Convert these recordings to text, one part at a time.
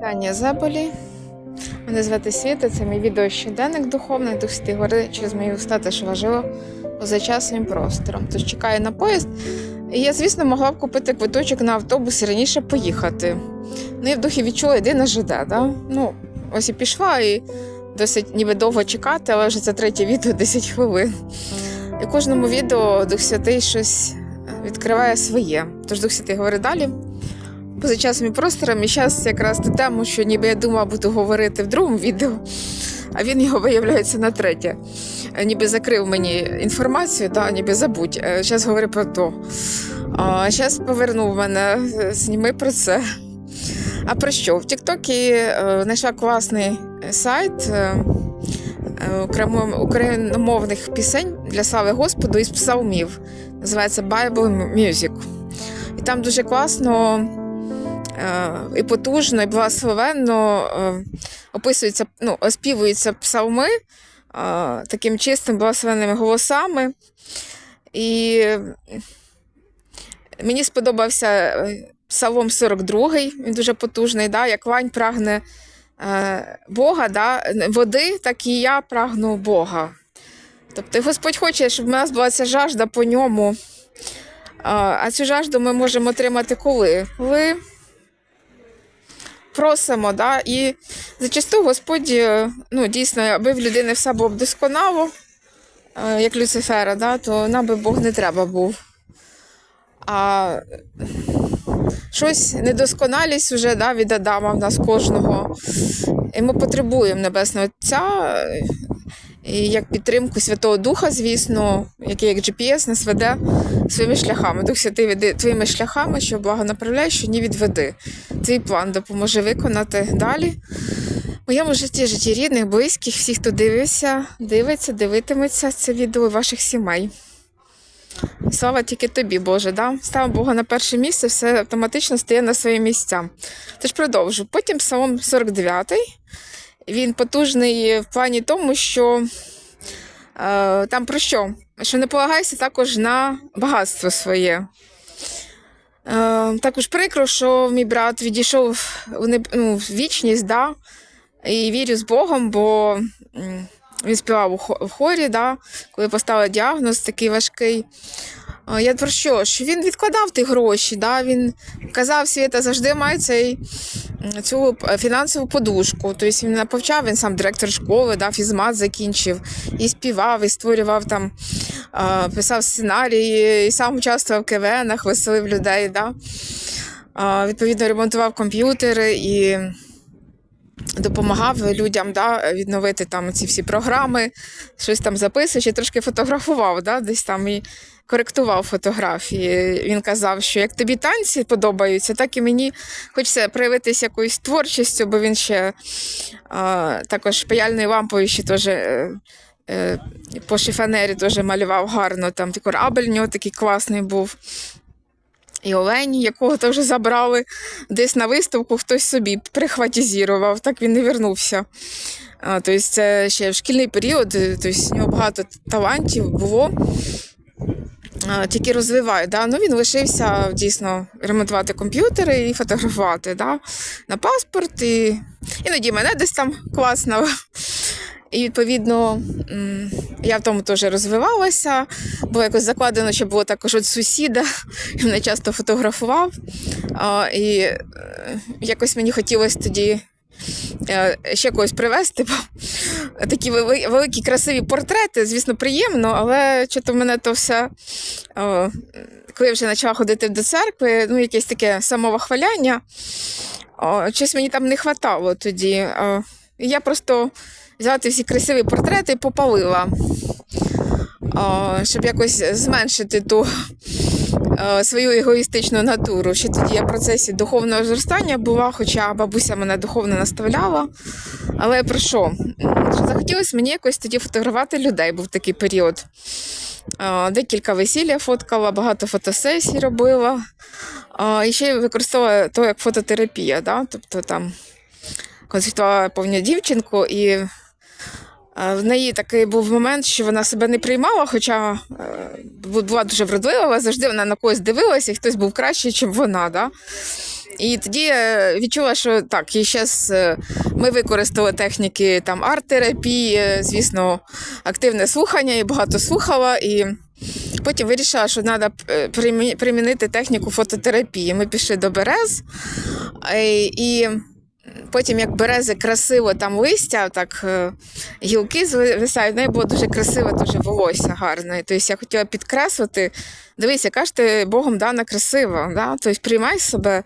Вітання Зеболі. Мене звати Світа, це мій відео щоденник духовний, дух Святий гори через мої уста те, що важливо поза часом і простором. Тож чекаю на поїзд. І я, звісно, могла б купити квиточок на автобус і раніше поїхати. Ну, я в духі відчула йди на ЖД. Да? Ну, ось і пішла, і досить ніби довго чекати, але вже це третє відео 10 хвилин. І кожному відео Дух Святий щось відкриває своє. Тож Дух Святий говорить далі поза і простором. І зараз якраз ту тему, що ніби я думала, буду говорити в другому відео, а він його виявляється на третє. Е, Ніби закрив мені інформацію, да, ніби забудь. Зараз говорю про то. Зараз повернув мене, е, зніми про це. А про що? В Тіктокі е, знайшла класний сайт е, е, україномовних пісень для слави Господу із псалмів. Називається Bible Music. І там дуже класно е, і потужно, і благословенно е, описуються, ну, оспівуються псалми е, таким чистим, благословенними голосами. І мені сподобався е, Псалом 42, він дуже потужний, да, як вань прагне е, Бога, да, води, так і я прагну Бога. Тобто Господь хоче, щоб в нас була ця жажда по ньому. А цю жажду ми можемо отримати коли? Коли просимо, да? і зачасту Господь, е, ну, дійсно, аби в людини все було досконало, е, як Люцифера, да? то нам би Бог не треба був. А щось недосконалість вже да, від Адама в нас кожного. І ми потребуємо Небесного Отця, і як підтримку Святого Духа, звісно, який як GPS нас веде своїми шляхами. Дух Святий веде твоїми шляхами, що благо направляє, що ні відведи. Твій план допоможе виконати далі. В моєму житті, житті рідних, близьких, всіх, хто дивився, дивиться, дивитиметься це відео ваших сімей. Слава тільки тобі, Боже, да? став Бога на перше місце, все автоматично стає на свої місця. Тож продовжу. Потім Псалом 49. Він потужний в плані тому, що е, там про що? Що не полагайся також на багатство своє. Е, також прикро, що мій брат відійшов у неб- ну, в вічність, да? і вірю з Богом, бо він співав у в хорі, да? коли поставили діагноз такий важкий. Я про що? Що він відкладав ті гроші, да? він казав, Світа завжди має цей цю е, фінансову подушку. Тобто він не повчав, він сам директор школи, да, фізмат закінчив, і співав, і створював там, писав сценарії, і сам участвував в КВНах, веселив людей. Да. Відповідно, ремонтував комп'ютери і допомагав людям да, відновити там ці всі програми, щось там записуючи, трошки фотографував, да, десь там і коректував фотографії. Він казав, що як тобі танці подобаються, так і мені хочеться проявитися якоюсь творчістю, бо він ще а, також паяльною лампою ще теж. е, е, По шифанері теж малював гарно, там такий корабель нього такий класний був. І олень, якого теж забрали десь на виставку, хтось собі прихватізірував, так він не вернувся. Тобто це ще в шкільний період, тобто у нього багато талантів було, тільки розвиває. Да? Ну, він лишився дійсно ремонтувати комп'ютери і фотографувати да? на паспорт. І... Іноді мене десь там класно. І відповідно я в тому теж розвивалася, було якось закладено, що було також від сусіда, мене часто фотографував. І е, якось мені хотілося тоді е, ще когось привезти, бо такі великі красиві портрети, звісно, приємно, але що-то в мене то все. Коли я вже почала ходити до церкви, ну, якесь таке самовихваляння, о, щось мені там не вистачало тоді. Я просто взяла всі красиві портрети і попалила, щоб якось зменшити ту е, свою егоїстичну натуру. Ще тоді я в процесі духовного зростання була, хоча бабуся мене духовно наставляла. Але про що? Захотілося мені якось тоді фотографувати людей, був такий період. Е, Декілька весіль я фоткала, багато фотосесій робила. Е, І ще використовувала то як фототерапія. Да? Тобто там консультувала повню дівчинку і е, в неї такий був момент, що вона себе не приймала, хоча е, була дуже вродлива, але завжди вона на когось дивилася, і хтось був кращий, ніж вона. Да? І тоді відчула, що так, і зараз ми використали техніки там арт-терапії, звісно, активне слухання і багато слухала. І потім вирішила, що треба примінити техніку фототерапії. Ми пішли до берез, е, і потім, як берези красиво там листя, так е, гілки звисають, в неї було дуже красиве, дуже волосся гарне. Тобто я хотіла підкреслити, дивись, яка ж ти Богом дана красива. Да? Тобто приймай себе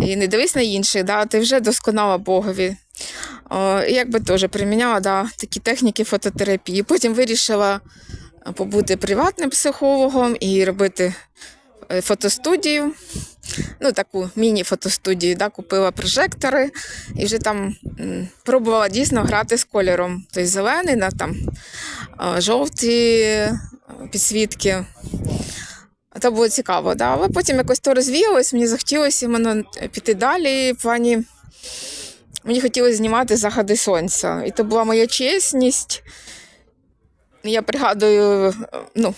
і не дивись на інших, да? ти вже досконала Богові. О, якби теж приміняла да, такі техніки фототерапії. Потім вирішила побути приватним психологом і робити е, фотостудію. Ну, таку міні-фотостудію, да, купила прожектори і вже там пробувала дійсно грати з кольором. Тобто зелений на там жовті е, підсвітки. То було цікаво, да. але потім якось то розвіялось, мені захотілося мене піти далі. В плані мені хотілося знімати заходи сонця. І то була моя чесність. Я пригадую, е, ну,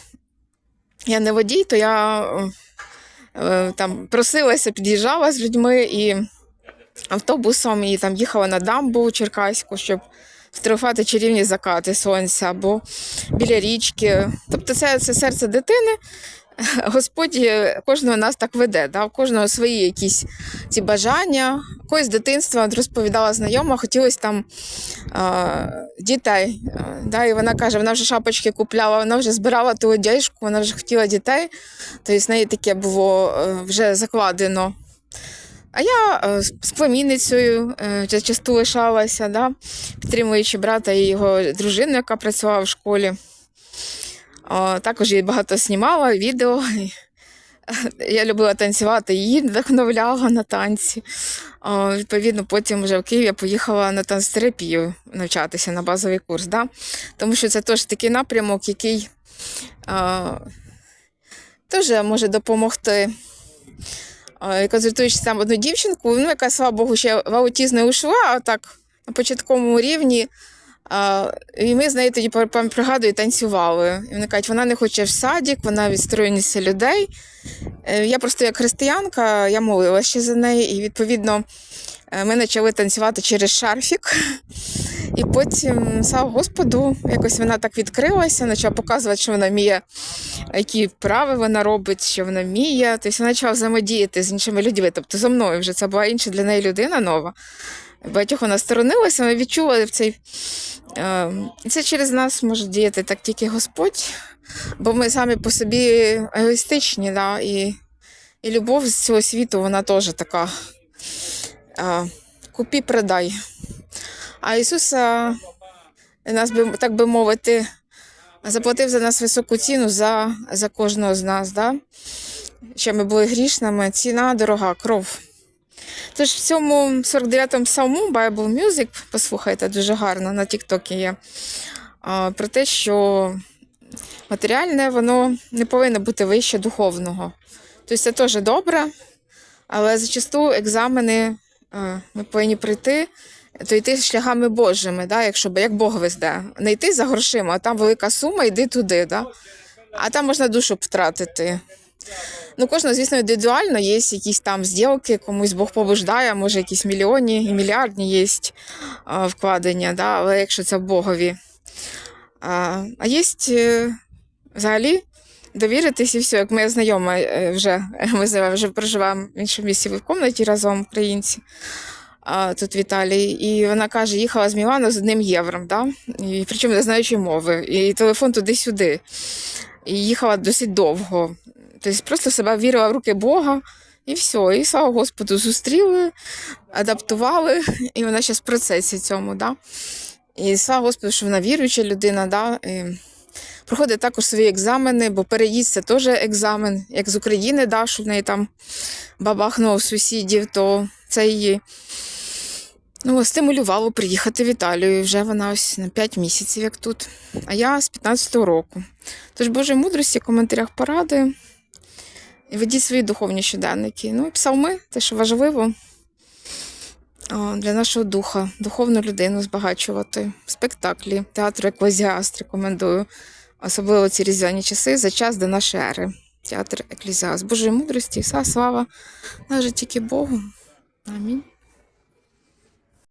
я не водій, то я е, е, там просилася, під'їжджала з людьми і автобусом і там їхала на дамбу Черкаську, щоб фотографувати чарівні закати сонця або біля річки. Тобто, це, це серце дитини. Господь е, кожного нас так веде, да? у кожного свої якісь ці бажання. Когось з дитинства розповідала знайома, хотілося там а, дітей. Да? І вона каже, вона вже шапочки купляла, вона вже збирала ту одежку, вона вже хотіла дітей. Тобто з неї таке було е, вже закладено. А я е, з племінницею е, часто лишалася, да? підтримуючи брата і його дружину, яка працювала в школі. Також я багато знімала відео. Я любила танцювати, її вдохновляла на танці. Відповідно, потім вже в Київ я поїхала на танцтерапію навчатися на базовий курс. Да? Тому що це теж такий напрямок, який теж може допомогти. А, Консультуючи там одну дівчинку, ну, яка, слава Богу, ще в аутізм не ушла, а так на початковому рівні. А, і ми з нею тоді пригадую, танцювали. І вони кажуть, вона не хоче в садик, вона відсторонюється людей. Е, Я просто як християнка, я молилася ще за неї, і відповідно е, ми почали танцювати через шарфік. І потім, слава Господу, якось вона так відкрилася, почала показувати, що вона вміє, які вправи вона робить, що вона вміє. Тобто вона почала взаємодіяти з іншими людьми. Тобто зо мною вже це була інша для неї людина нова. Багатьох вона сторонилася, ми відчули в цей. Е, і це через нас може діяти так тільки Господь, бо ми самі по собі егоїстичні, да, і, і любов з цього світу, вона теж така. Е, купі продай. А Ісус, е, нас би, так би мовити, заплатив за нас високу ціну за, за кожного з нас. Да? Що ми були грішними, ціна дорога, кров. Тож в цьому 49-му псалму Bible Music, послухайте, дуже гарно на Тіктокі є, про те, що матеріальне воно не повинно бути вище духовного. Тобто це теж добре, але зачасту екзамени ми повинні прийти, то йти шляхами Божими, да, якщо як Бог везде. Не йти за грошима, а там велика сума, йди туди. Да? А там можна душу втратити. Ну, кожного, звісно, індивідуально є якісь там зділки, комусь Бог побуждає, може, якісь мільйонні і мільярдні є вкладення, да? але якщо це Богові. А, є е, взагалі довіритись і все, як моя знайома е, вже, ми вже проживаємо в іншому місці в кімнаті разом, українці. Тут в Італії, і вона каже, їхала з Мілану з одним євром, да? і причому не знаючи мови, і телефон туди-сюди. І їхала досить довго. Тобто просто себе вірила в руки Бога, і все. І слава Господу, зустріли, адаптували, і вона зараз в процесі цьому. Да? І слава Господу, що вона віруюча людина. Да? І проходить також свої екзамени, бо переїзд це теж екзамен, як з України, да, що в неї там бабахнуло сусідів, то це її ну, стимулювало приїхати в Італію. Вже вона ось на 5 місяців, як тут. А я з 15-го року. Тож Божої мудрості, в коментарях поради. Ведіть свої духовні щоденники. Ну і псалми, те, що важливо для нашого духа, духовну людину збагачувати. Спектаклі, театр Еклезіаст рекомендую. Особливо ці різдвяні часи за час до нашої ери. Театр Еклезіаст. Божої мудрості, вся слава належить тільки Богу. Амінь.